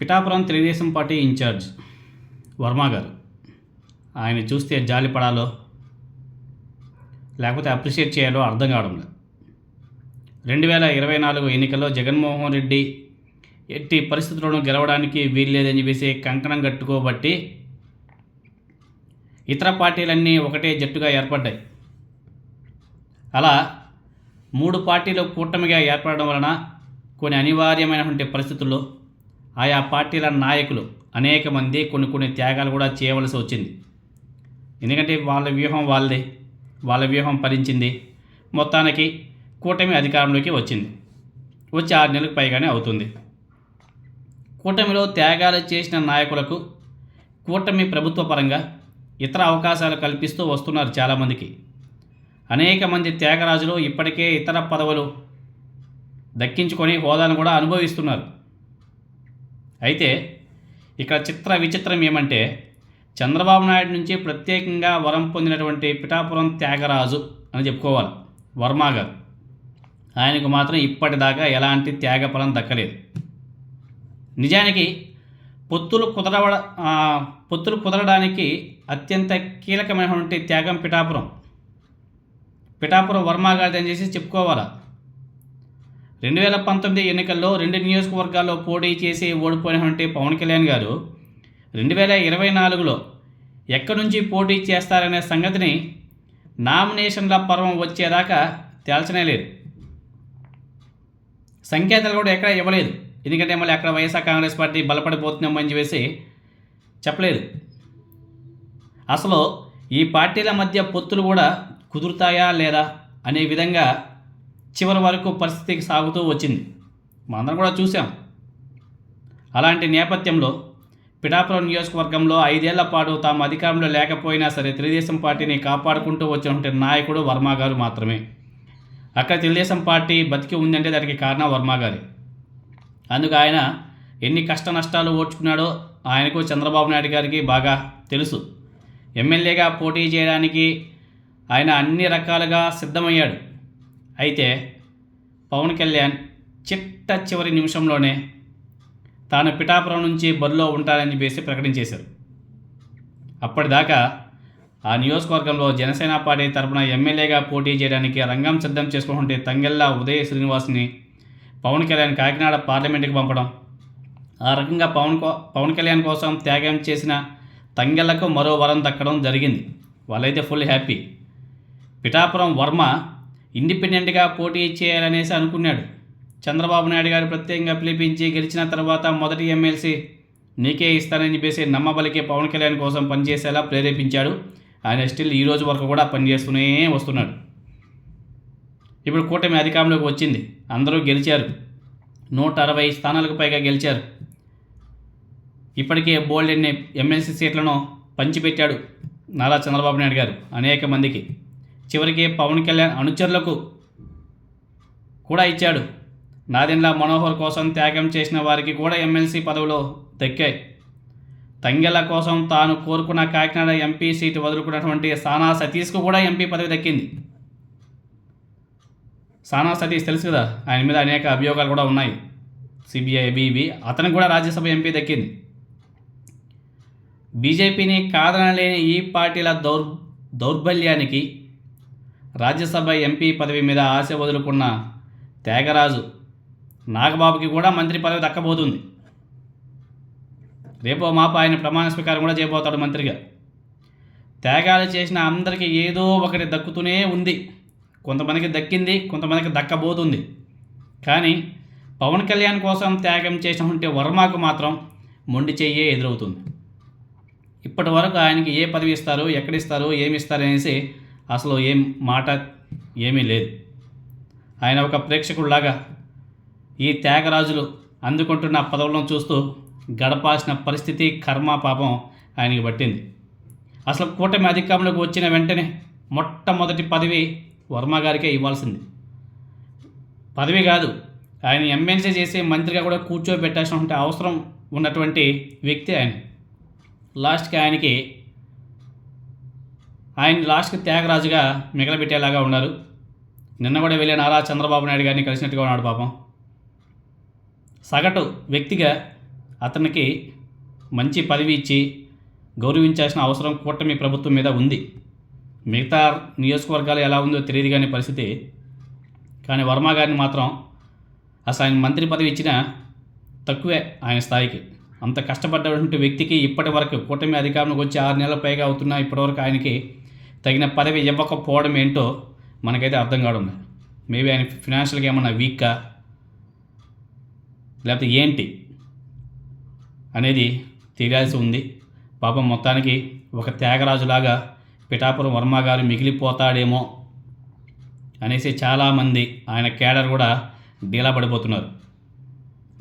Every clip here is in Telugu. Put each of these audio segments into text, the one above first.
Pithapuram Telugu Desam party incharge Varma garu. ఆయన చూస్తే జాలి పడాలో లేకపోతే అప్రిషియేట్ చేయాలో అర్థం కావడం లేదు. రెండు వేల ఇరవై నాలుగు ఎన్నికల్లో జగన్మోహన్ రెడ్డి ఎట్టి పరిస్థితుల్లోనూ గెలవడానికి వీల్లేదని చెప్పేసి కంకణం కట్టుకోబట్టి ఇతర పార్టీలన్నీ ఒకటే జట్టుగా ఏర్పడ్డాయి. అలా మూడు పార్టీలు కూటమిగా ఏర్పడడం వలన కొన్ని అనివార్యమైనటువంటి పరిస్థితుల్లో ఆయా పార్టీల నాయకులు అనేక మంది కొన్ని కొన్ని త్యాగాలు కూడా చేయవలసి వచ్చింది. ఎందుకంటే వాళ్ళ వ్యూహం వాళ్ళదే వాళ్ళ వ్యూహం ఫలించింది. మొత్తానికి కూటమి అధికారంలోకి వచ్చింది. వచ్చి ఆరు నెలలకు పైగానే అవుతుంది. కూటమిలో త్యాగాలు చేసిన నాయకులకు కూటమి ప్రభుత్వ పరంగా ఇతర అవకాశాలు కల్పిస్తూ వస్తున్నారు చాలామందికి. అనేక మంది త్యాగరాజులు ఇప్పటికే ఇతర పదవులు దక్కించుకొని హోదాను కూడా అనుభవిస్తున్నారు. అయితే ఇక్కడ చిత్ర విచిత్రం ఏమంటే చంద్రబాబు నాయుడు నుంచి ప్రత్యేకంగా వరం పొందినటువంటి పిఠాపురం త్యాగరాజు అని చెప్పుకోవాలి వర్మ గారు ఆయనకు మాత్రం ఇప్పటిదాకా ఎలాంటి త్యాగఫలం దక్కలేదు. నిజానికి పొత్తులు కుదరవ పొత్తులు కుదరడానికి అత్యంత కీలకమైనటువంటి త్యాగం పిఠాపురం. పిఠాపురం వర్మ గారిది అని చేసి చెప్పుకోవాలా? రెండు వేల పంతొమ్మిది ఎన్నికల్లో రెండు నియోజకవర్గాల్లో పోటీ చేసి ఓడిపోయినటువంటి పవన్ కళ్యాణ్ గారు రెండు వేల ఇరవై నాలుగులో ఎక్కడి నుంచి పోటీ చేస్తారనే సంగతిని నామినేషన్ల పర్వం వచ్చేదాకా తేల్చనే లేదు. సంకేతాలు కూడా ఎక్కడ ఇవ్వలేదు. ఎందుకంటే మళ్ళీ అక్కడ వైఎస్ఆర్ కాంగ్రెస్ పార్టీ బలపడిపోతుందేమో అని చెప్పేసి చెప్పలేదు. అసలు ఈ పార్టీల మధ్య పొత్తులు కూడా కుదురుతాయా లేదా అనే విధంగా చివరి వరకు పరిస్థితికి సాగుతూ వచ్చింది. మనందరం కూడా చూసాం అలాంటి నేపథ్యంలో పిఠాపురం నియోజకవర్గంలో ఐదేళ్ళ పాటు తాము అధికారంలో లేకపోయినా సరే తెలుగుదేశం పార్టీని కాపాడుకుంటూ వచ్చినటువంటి నాయకుడు వర్మ గారు మాత్రమే. అక్కడ తెలుగుదేశం పార్టీ బతికి ఉందంటే దానికి కారణం వర్మ గారి. అందుకు ఆయన ఎన్ని కష్ట నష్టాలు ఓడ్చుకున్నాడో ఆయనకు చంద్రబాబు నాయుడు గారికి బాగా తెలుసు. ఎమ్మెల్యేగా పోటీ చేయడానికి ఆయన అన్ని రకాలుగా సిద్ధమయ్యాడు. అయితే పవన్ కళ్యాణ్ చిట్ట చివరి నిమిషంలోనే తాను పిఠాపురం నుంచి బరిలో ఉంటానని చెప్పేసి ప్రకటించేశారు. అప్పటిదాకా ఆ నియోజకవర్గంలో జనసేన పార్టీ తరపున ఎమ్మెల్యేగా పోటీ చేయడానికి రంగం సిద్ధం చేసుకుంటుంటే తంగెల్లా ఉదయ శ్రీనివాస్ని పవన్ కళ్యాణ్ కాకినాడ పార్లమెంటుకి పంపడం ఆ రకంగా పవన్ కో పవన్ కళ్యాణ్ కోసం త్యాగం చేసిన తంగెళ్ళకు మరో వరం దక్కడం జరిగింది. వాళ్ళైతే ఫుల్ హ్యాపీ. పిఠాపురం వర్మ ఇండిపెండెంట్గా పోటీ చేయాలనేసి అనుకున్నాడు. చంద్రబాబు నాయుడు గారు ప్రత్యేకంగా పిలిపించి గెలిచిన తర్వాత మొదటి ఎమ్మెల్సీ నీకే ఇస్తానని చెప్పేసి నమ్మబలికే పవన్ కళ్యాణ్ కోసం పనిచేసేలా ప్రేరేపించాడు. ఆయన స్టిల్ ఈ రోజు వరకు కూడా పనిచేస్తూనే వస్తున్నాడు. ఇప్పుడు కూటమి అధికారంలోకి వచ్చింది. అందరూ గెలిచారు. నూట అరవై స్థానాలకు పైగా గెలిచారు. ఇప్పటికే బోల్డ్ ఎన్ని ఎమ్మెల్సీ సీట్లను పంచిపెట్టాడు నారా చంద్రబాబు నాయుడు గారు అనేక మందికి. చివరికి పవన్ కళ్యాణ్ అనుచరులకు కూడా ఇచ్చాడు. నాదెండ్ల మనోహర్ కోసం త్యాగం చేసిన వారికి కూడా ఎమ్మెల్సీ పదవులు దక్కాయి. తంగెల కోసం తాను కోరుకున్న కాకినాడ ఎంపీ సీటు వదులుకున్నటువంటి సానా సతీష్కు కూడా ఎంపీ పదవి దక్కింది. సానా సతీష్ తెలుసు కదా ఆయన మీద అనేక అభియోగాలు కూడా ఉన్నాయి. సిబిఐ బీబీ అతనికి కూడా రాజ్యసభ ఎంపీ దక్కింది. బీజేపీని కాదనలేని ఈ పార్టీల దౌర్ దౌర్బల్యానికి రాజ్యసభ ఎంపీ పదవి మీద ఆశ వదులుకున్న త్యాగరాజు నాగబాబుకి కూడా మంత్రి పదవి దక్కబోతుంది. రేపో మాప ఆయన ప్రమాణ స్వీకారం కూడా చేయబోతాడు మంత్రిగా. త్యాగాలు చేసిన అందరికీ ఏదో ఒకటి దక్కుతూనే ఉంది. కొంతమందికి దక్కింది కొంతమందికి దక్కబోతుంది. కానీ పవన్ కళ్యాణ్ కోసం త్యాగం చేసినటువంటి వర్మకు మాత్రం మొండి చెయ్యే ఎదురవుతుంది. ఇప్పటి వరకు ఆయనకి ఏ పదవి ఇస్తారు ఎక్కడిస్తారు ఏమి ఇస్తారు అనేసి అసలు ఏం మాట ఏమీ లేదు. ఆయన ఒక ప్రేక్షకుడిలాగా ఈ త్యాగరాజులు అందుకుంటున్న పదవులను చూస్తూ గడపాల్సిన పరిస్థితి కర్మ పాపం ఆయనకి పట్టింది. అసలు కూటమి అధికారంలోకి వచ్చిన వెంటనే మొట్టమొదటి పదవి వర్మ గారికే ఇవ్వాల్సింది. పదవి కాదు ఆయన ఎమ్మెల్సీ చేసి మంత్రిగా కూడా కూర్చోబెట్టాల్సినటువంటి అవసరం ఉన్నటువంటి వ్యక్తి ఆయన. లాస్ట్కి ఆయనకి ఆయన లాస్ట్కి త్యాగరాజుగా మిగలబెట్టేలాగా ఉన్నారు. నిన్న కూడా వెళ్ళి నారా చంద్రబాబు నాయుడు గారిని కలిసినట్టుగా ఉన్నాడు పాపం. సగటు వ్యక్తిగా అతనికి మంచి పదవి ఇచ్చి గౌరవించాల్సిన అవసరం కూటమి ప్రభుత్వం మీద ఉంది. మిగతా నియోజకవర్గాలు ఎలా ఉందో తెలియదు కానీ పరిస్థితి. కానీ వర్మ గారిని మాత్రం అసలు ఆయన మంత్రి పదవి ఇచ్చినా తక్కువే ఆయన స్థాయికి. అంత కష్టపడ్డటువంటి వ్యక్తికి ఇప్పటి వరకు కూటమి అధికారంలోకి వచ్చి ఆరు నెలల పైగా అవుతున్నా ఇప్పటివరకు ఆయనకి తగిన పదవి ఇవ్వకపోవడం ఏంటో మనకైతే అర్థం కావడం లేదు మేబీ ఆయన ఫినాన్షియల్గా ఏమన్నా వీక్కా లేకపోతే ఏంటి? అనేది తెలియాల్సి ఉంది. పాపం మొత్తానికి ఒక త్యాగరాజులాగా పిఠాపురం వర్మ గారు మిగిలిపోతాడేమో అనేసి చాలామంది ఆయన కేడర్ కూడా డీలా పడిపోతున్నారు.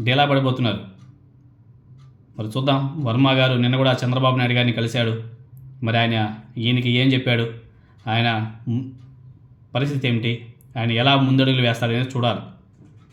డీలా పడిపోతున్నారు. మరి చూద్దాం. వర్మ గారు నిన్న కూడా చంద్రబాబు నాయుడు గారిని కలిశాడు. మరి ఆయన ఈయనకి ఏం చెప్పాడు? ఆయన పరిస్థితి ఏమిటి? ఆయన ఎలా ముందడుగులు వేస్తాడనేది చూడాలి.